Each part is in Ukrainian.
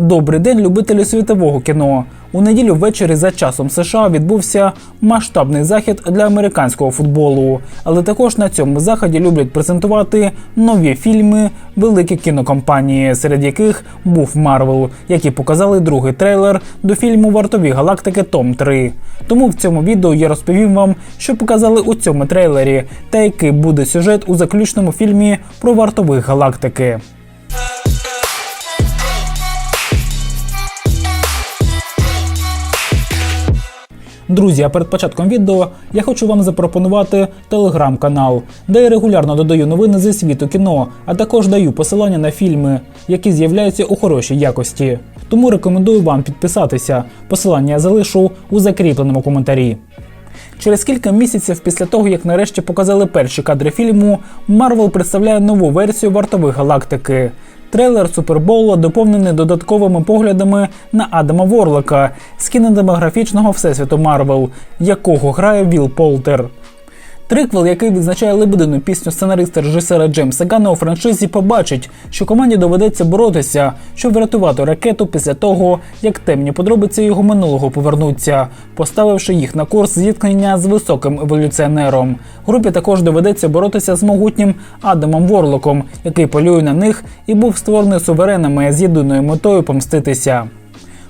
Добрий день, любителі світового кіно. У неділю ввечері за часом США відбувся масштабний захід для американського футболу. Але також на цьому заході люблять презентувати нові фільми великі кінокомпанії, серед яких був Марвел, які показали другий трейлер до фільму Вартові галактики Том 3. Тому в цьому відео я розповім вам, що показали у цьому трейлері, та який буде сюжет у заключному фільмі про вартових галактики. Друзі, а перед початком відео я хочу вам запропонувати телеграм-канал, де я регулярно додаю новини зі світу кіно, а також даю посилання на фільми, які з'являються у хорошій якості. Тому рекомендую вам підписатися. Посилання я залишу у закріпленому коментарі. Через кілька місяців після того, як нарешті показали перші кадри фільму, Марвел представляє нову версію вартових галактики. Трейлер Супербоула доповнений додатковими поглядами на Адама Ворлока з всесвіту Марвел, якого грає Віл Полтер. Триквел, який відзначає лебедину пісню сценариста режисера Джеймса Ганна у франшизі, побачить, що команді доведеться боротися, щоб врятувати ракету після того, як темні подробиці його минулого повернуться, поставивши їх на курс зіткнення з високим еволюціонером. Групі також доведеться боротися з могутнім Адамом Ворлоком, який полює на них і був створений суверенами з єдиною метою помститися.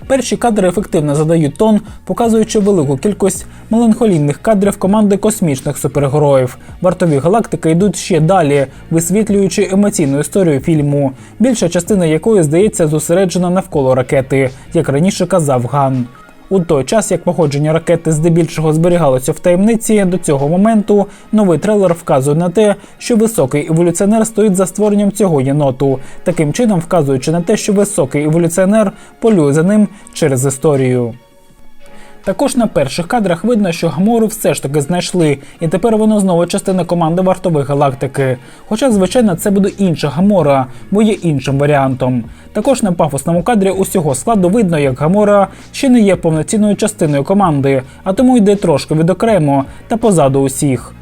Перші кадри ефективно задають тон, показуючи велику кількість меланхолійних кадрів команди космічних супергероїв. Вартові галактики йдуть ще далі, висвітлюючи емоційну історію фільму, більша частина якої здається зосереджена навколо ракети, як раніше казав Ган. У той час, як походження ракети здебільшого зберігалося в таємниці, до цього моменту новий трейлер вказує на те, що високий еволюціонер стоїть за створенням цього єноту, таким чином вказуючи на те, що високий еволюціонер полює за ним через історію. Також на перших кадрах видно, що Гамору все ж таки знайшли, і тепер воно знову частина команди вартових галактики. Хоча, звичайно, це буде інша Гамора, бо є іншим варіантом. Також на пафосному кадрі усього складу видно, як Гамора ще не є повноцінною частиною команди, а тому йде трошки відокремо та позаду усіх.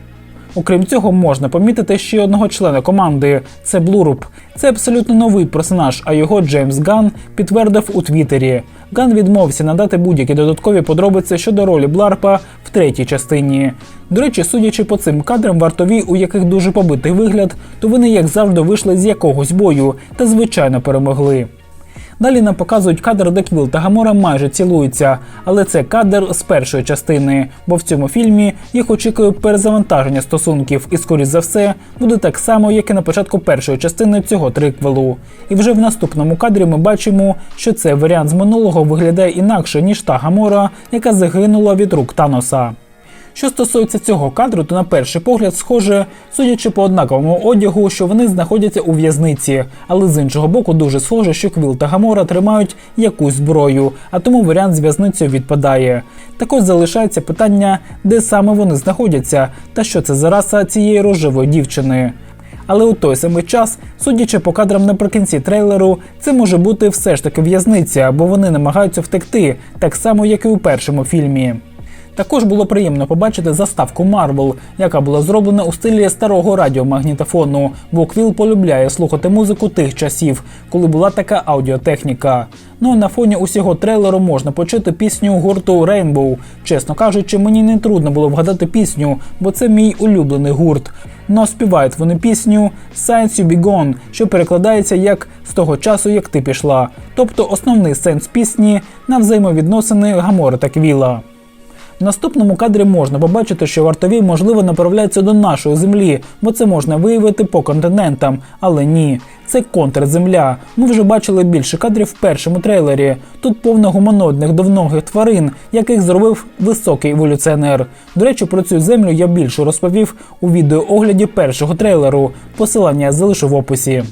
Окрім цього, можна помітити ще одного члена команди це Блуруб. Це абсолютно новий персонаж, а його Джеймс Ган підтвердив у Твіттері. Ган відмовився надати будь-які додаткові подробиці щодо ролі Бларпа в третій частині. До речі, судячи по цим кадрам, вартові, у яких дуже побитий вигляд, то вони, як завжди, вийшли з якогось бою та звичайно перемогли. Далі нам показують кадр, де Квіл та Гамора майже цілуються, але це кадр з першої частини, бо в цьому фільмі їх очікує перезавантаження стосунків, і, скоріш за все, буде так само, як і на початку першої частини цього триквелу. І вже в наступному кадрі ми бачимо, що цей варіант з минулого виглядає інакше ніж та Гамора, яка загинула від рук Таноса. Що стосується цього кадру, то на перший погляд схоже, судячи по однаковому одягу, що вони знаходяться у в'язниці, але з іншого боку дуже схоже, що Квіл та Гамора тримають якусь зброю, а тому варіант з в'язницею відпадає. Також залишається питання, де саме вони знаходяться, та що це за раса цієї рожевої дівчини. Але у той самий час, судячи по кадрам наприкінці трейлеру, це може бути все ж таки в'язниця, бо вони намагаються втекти, так само як і у першому фільмі. Також було приємно побачити заставку Marvel, яка була зроблена у стилі старого радіомагнітофону, бо Квіл полюбляє слухати музику тих часів, коли була така аудіотехніка. Ну а на фоні усього трейлеру можна почути пісню гурту Rainbow. Чесно кажучи, мені не трудно було вгадати пісню, бо це мій улюблений гурт. Но співають вони пісню «Science You Be Gone», що перекладається як з того часу, як ти пішла. Тобто основний сенс пісні на взаємовідносини Гамори та Квіла. В наступному кадрі можна побачити, що вартові можливо направляються до нашої землі, бо це можна виявити по континентам. Але ні, це контрземля. Ми вже бачили більше кадрів в першому трейлері. Тут повно гуманоїдних довногих тварин, яких зробив високий еволюціонер. До речі, про цю землю я більше розповів у відеоогляді першого трейлеру. Посилання залишу в описі.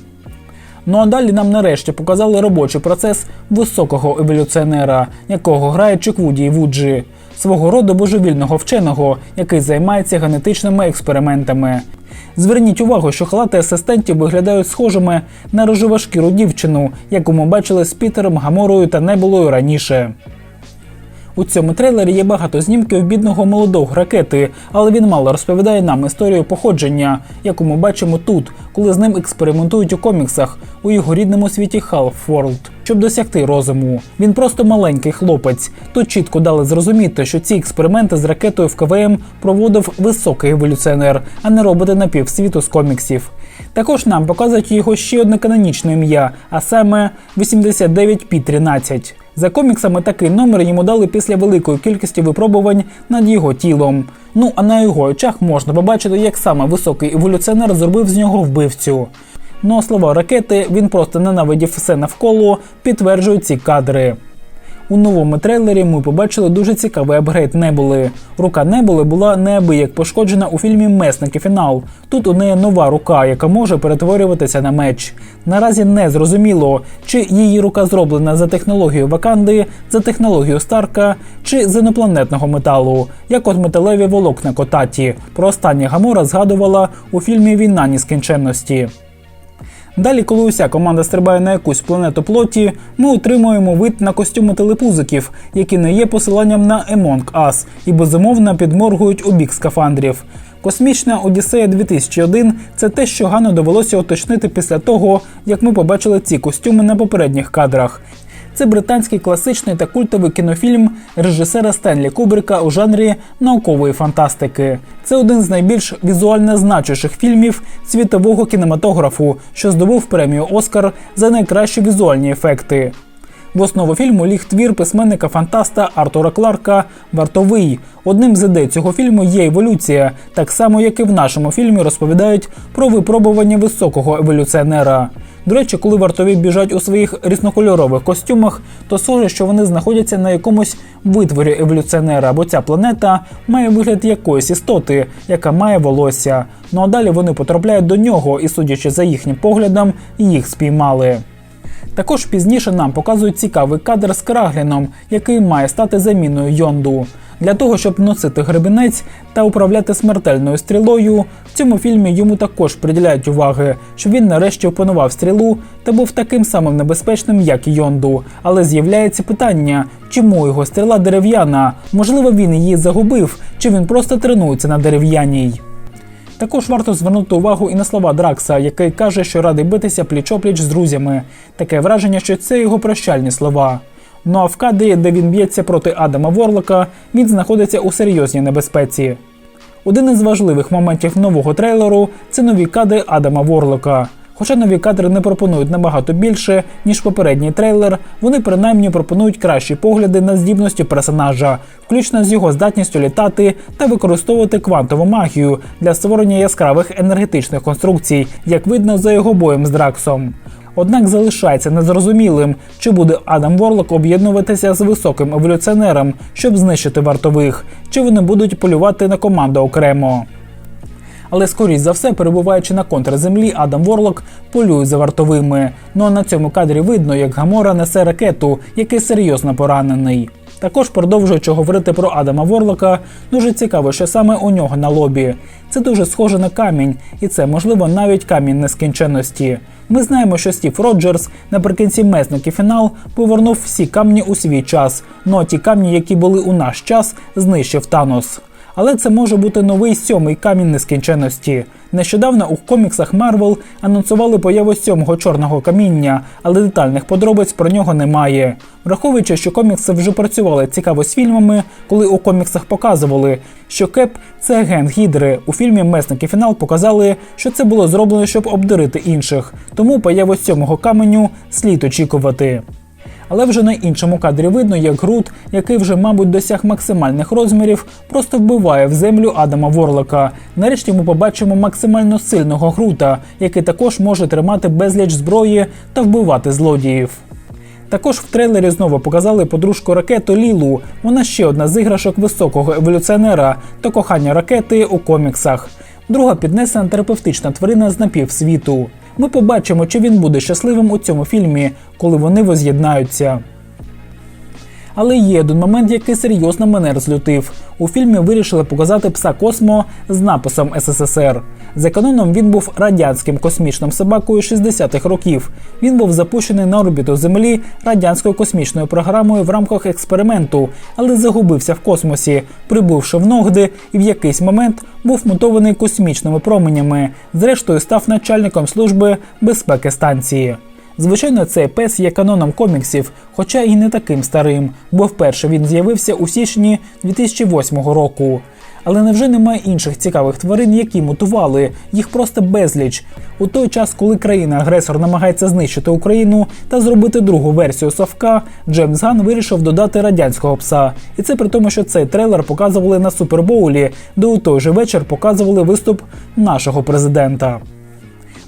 Ну а далі нам нарешті показали робочий процес високого еволюціонера, якого грає Чиквуді Вуджі, свого роду божевільного вченого, який займається генетичними експериментами. Зверніть увагу, що халати асистентів виглядають схожими на рожевошкіру дівчину, яку ми бачили з Пітером, Гаморою та Небулою раніше. У цьому трейлері є багато знімків бідного молодого ракети, але він мало розповідає нам історію походження, яку ми бачимо тут, коли з ним експериментують у коміксах у його рідному світі Half-World. щоб досягти розуму. Він просто маленький хлопець. Тут чітко дали зрозуміти, що ці експерименти з ракетою в КВМ проводив високий еволюціонер, а не роботи напівсвіту з коміксів. Також нам показують його ще одне канонічне ім'я, а саме 89P13. За коміксами такий номер йому дали після великої кількості випробувань над його тілом. Ну а на його очах можна побачити, як саме високий еволюціонер зробив з нього вбивцю. Ну а слова ракети він просто ненавидів все навколо, підтверджують ці кадри. У новому трейлері ми побачили дуже цікавий апгрейд Небули. Рука Небули була неабияк пошкоджена у фільмі Месники фінал. Тут у неї нова рука, яка може перетворюватися на меч. Наразі не зрозуміло, чи її рука зроблена за технологією Ваканди, за технологією Старка чи з інопланетного металу, як от металеві волокна Котаті. Про останнє Гамора згадувала у фільмі Війна нескінченності. Далі, коли уся команда стрибає на якусь планету плоті, ми отримуємо вид на костюми телепузиків, які не є посиланням на Among Us і безумовно підморгують у бік скафандрів. Космічна Одіссея 2001 – це те, що Гану довелося уточнити після того, як ми побачили ці костюми на попередніх кадрах. Це британський класичний та культовий кінофільм режисера Стенлі Кубрика у жанрі наукової фантастики. Це один з найбільш візуально значущих фільмів світового кінематографу, що здобув премію Оскар за найкращі візуальні ефекти. В основу фільму ліг твір письменника фантаста Артура Кларка Вартовий. Одним з ідей цього фільму є еволюція, так само як і в нашому фільмі розповідають про випробування високого еволюціонера. До речі, коли вартові біжать у своїх різнокольорових костюмах, то схоже, що вони знаходяться на якомусь витворі еволюціонера, бо ця планета має вигляд якоїсь істоти, яка має волосся. Ну а далі вони потрапляють до нього, і, судячи за їхнім поглядом, їх спіймали. Також пізніше нам показують цікавий кадр з Крагліном, який має стати заміною Йонду. Для того, щоб носити гребінець та управляти смертельною стрілою, в цьому фільмі йому також приділяють уваги, щоб він нарешті опанував стрілу та був таким самим небезпечним, як і Йонду. Але з'являється питання, чому його стріла дерев'яна? Можливо, він її загубив, чи він просто тренується на дерев'яній. Також варто звернути увагу і на слова Дракса, який каже, що радий битися пліч-опліч з друзями. Таке враження, що це його прощальні слова. Ну а в кадрі, де він б'ється проти Адама Ворлока, він знаходиться у серйозній небезпеці. Один із важливих моментів нового трейлеру це нові кадри Адама Ворлока. Хоча нові кадри не пропонують набагато більше, ніж попередній трейлер, вони принаймні пропонують кращі погляди на здібності персонажа, включно з його здатністю літати та використовувати квантову магію для створення яскравих енергетичних конструкцій, як видно за його боєм з Драксом. Однак залишається незрозумілим, чи буде Адам Ворлок об'єднуватися з високим еволюціонером, щоб знищити вартових, чи вони будуть полювати на команду окремо. Але скоріш за все, перебуваючи на контрземлі, Адам Ворлок полює за вартовими. Ну а на цьому кадрі видно, як Гамора несе ракету, який серйозно поранений. Також продовжуючи говорити про Адама Ворлока, дуже цікаво, що саме у нього на лобі. Це дуже схоже на камінь, і це можливо навіть камінь нескінченності. Ми знаємо, що Стів Роджерс наприкінці месники фінал повернув всі камні у свій час. Ну а ті камні, які були у наш час, знищив Танос. Але це може бути новий сьомий камінь нескінченності. Нещодавно у коміксах Марвел анонсували появу сьомого чорного каміння, але детальних подробиць про нього немає. Враховуючи, що комікси вже працювали цікаво з фільмами, коли у коміксах показували, що Кеп це агент Гідри. У фільмі Месники фінал показали, що це було зроблено, щоб обдурити інших. Тому появу сьомого каменю слід очікувати. Але вже на іншому кадрі видно, як Грут, який вже, мабуть, досяг максимальних розмірів, просто вбиває в землю Адама Ворлока. Нарешті ми побачимо максимально сильного Грута, який також може тримати безліч зброї та вбивати злодіїв. Також в трейлері знову показали подружку ракету Лілу. Вона ще одна з іграшок високого еволюціонера та кохання ракети у коміксах. Друга піднесена терапевтична тварина з напівсвіту. Ми побачимо, чи він буде щасливим у цьому фільмі, коли вони воз'єднаються. Але є один момент, який серйозно мене розлютив. У фільмі вирішили показати пса Космо з написом СССР. За каноном він був радянським космічним собакою 60-х років. Він був запущений на орбіту Землі радянською космічною програмою в рамках експерименту, але загубився в космосі, прибувши в Ногди, і в якийсь момент був мутований космічними променями. Зрештою, став начальником служби безпеки станції. Звичайно, цей пес є каноном коміксів, хоча і не таким старим, бо вперше він з'явився у січні 2008 року. Але невже немає інших цікавих тварин, які мутували? Їх просто безліч. У той час, коли країна-агресор намагається знищити Україну та зробити другу версію Совка, Джеймс Ган вирішив додати радянського пса. І це при тому, що цей трейлер показували на Супербоулі, де у той же вечір показували виступ нашого президента.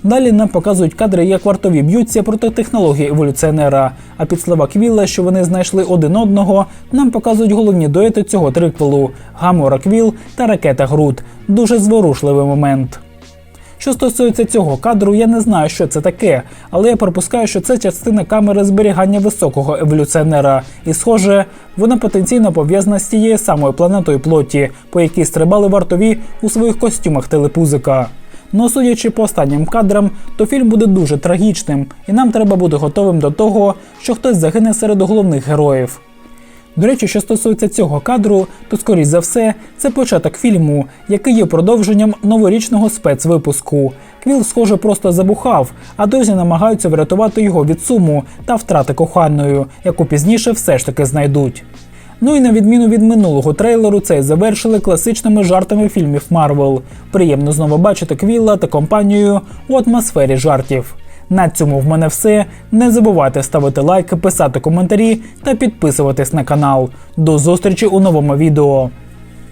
Далі нам показують кадри, як вартові б'ються проти технології еволюціонера. А під слова Квілла, що вони знайшли один одного, нам показують головні дуети цього триквелу Гамора Квіл та ракета Грут. Дуже зворушливий момент. Що стосується цього кадру, я не знаю, що це таке, але я припускаю, що це частина камери зберігання високого еволюціонера, і, схоже, вона потенційно пов'язана з тією самою планетою плоті, по якій стрибали вартові у своїх костюмах телепузика. Ну, судячи по останнім кадрам, то фільм буде дуже трагічним, і нам треба бути готовим до того, що хтось загине серед головних героїв. До речі, що стосується цього кадру, то скоріш за все це початок фільму, який є продовженням новорічного спецвипуску. Квіл, схоже, просто забухав, а друзі намагаються врятувати його від суму та втрати коханою, яку пізніше все ж таки знайдуть. Ну і на відміну від минулого трейлеру, цей завершили класичними жартами фільмів Марвел. Приємно знову бачити Квілла та компанію у атмосфері жартів. На цьому в мене все. Не забувайте ставити лайки, писати коментарі та підписуватись на канал. До зустрічі у новому відео.